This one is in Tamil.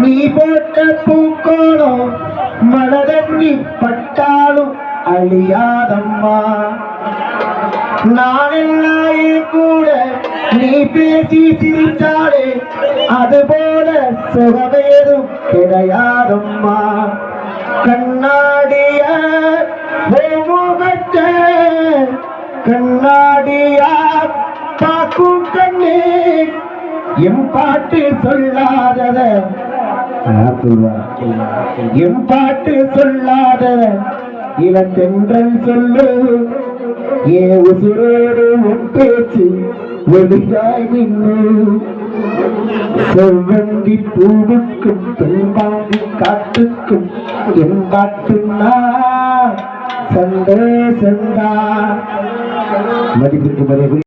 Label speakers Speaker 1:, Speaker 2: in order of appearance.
Speaker 1: நீ போட்ட பூக்கோடோ மலரங்கி பட்டாலும் அழியாதம்மா. நானெல்லாம் கூட நீ பேசி சிரித்தாலே அதுபோல் சுகமேதும் கிடையாதம்மா. கண்ணாடிய கண்ணாடியா பார்க்கும் கண்ணே. என் பாட்டு சொல்லாதத என் பாட்டு சொல்லாத இளத்தென்றல் சொல்லு. ஏ உசுரோடு உன் பேச்சு ஒளியாய் நின்று. செவ்வந்தி பூவுக்கும் தென்பாண்டி காட்டுக்கும் என் சந்தேசந்தா சந்தோஷந்தா மதிப்பிற்கு மதிப்பு